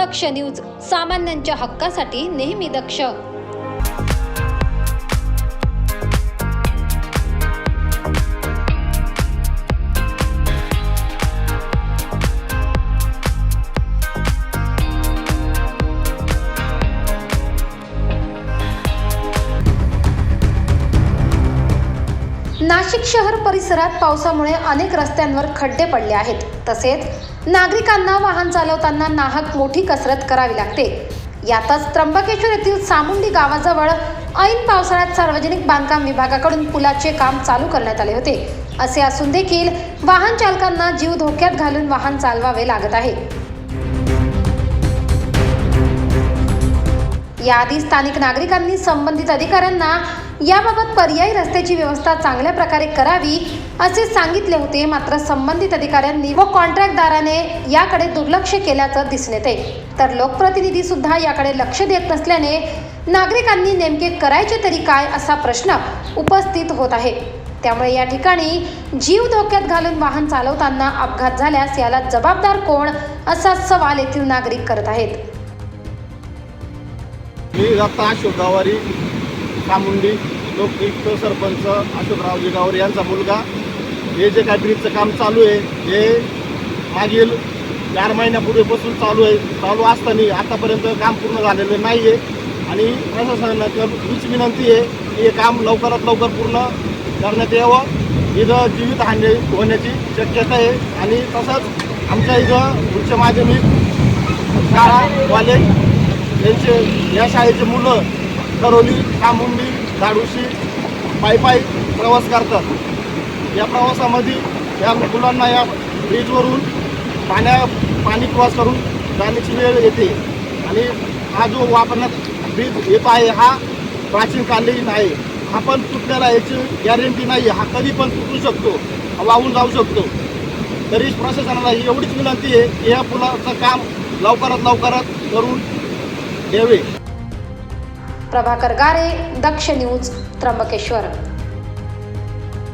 दक्ष news सामान्यांच्या हक्कासाठी नेहमी दक्ष. नाशिक शहर परिसरात पावसामुळे अनेक रस्त्यांवर खड्डे पडले आहेत. तसेच नागरिकांना वाहन चालवताना नाहक मोठी कसरत करावी लागते. यातच त्र्यंबकेश्वर येथील सामुंडी गावाजवळ ऐन पावसाळ्यात सार्वजनिक बांधकाम विभागाकडून पुलाचे काम चालू करण्यात आले होते. असे असून देखील वाहन चालकांना जीव धोक्यात घालून वाहन चालवावे लागत आहे. याआधी स्थानिक नागरिकांनी संबंधित अधिकाऱ्यांना याबाबत पर्यायी रस्त्याची व्यवस्था चांगल्या प्रकारे करावी असे सांगितले होते. मात्र संबंधित अधिकाऱ्यांनी व कॉन्ट्रॅक्टदाराने याकडे दुर्लक्ष केल्याचं दिसून येते. तर लोकप्रतिनिधी सुद्धा याकडे लक्ष देत नसल्याने नागरिकांनी नेमके करायचे तरी काय असा प्रश्न उपस्थित होत आहे. त्यामुळे या ठिकाणी जीव धोक्यात घालून वाहन चालवताना अपघात झाल्यास याला जबाबदार कोण असा सवाल येथील नागरिक करत आहेत. मी दत्ता अशोक गावारी कामुंडी लोकयुक्त सरपंच अशोकरावजी गावारी यांचा मुलगा. हे जे काय ब्रिजचं काम चालू आहे हे मागील चार महिन्यापूर्वीपासून चालू आहे. चालू असताना आतापर्यंत काम पूर्ण झालेलं नाही आहे आणि प्रशासनाला हीच विनंती आहे की हे काम लवकरात लवकर पूर्ण करण्यात यावं. इथं जीवितहानी होण्याची शक्यता आहे. आणि तसंच आमच्या इथं उच्च माध्यमिक शाळा कॉलेज यांचे या शाळेचे मुलं करोली कामुंडी धाडुशी पायपाई प्रवास करतात. या प्रवासामध्ये या मुलांना या ब्रिजवरून पाण्या पाणी प्रवास करून जाण्याची वेळ येते. आणि हा जो वापरण्यात ब्रिज येत आहे हा प्राचीन कालीन आहे. हा पण तुटण्याला याची गॅरंटी नाही हा कधी पण तुटू शकतो वाहून जाऊ शकतो. तरी प्रशासनाला ही एवढीच विनंती आहे की या पुलाचं काम लवकरात लवकरात करून द्यावे प्रभाकर गारे दक्ष न्यूज त्र्यंबकेश्वर.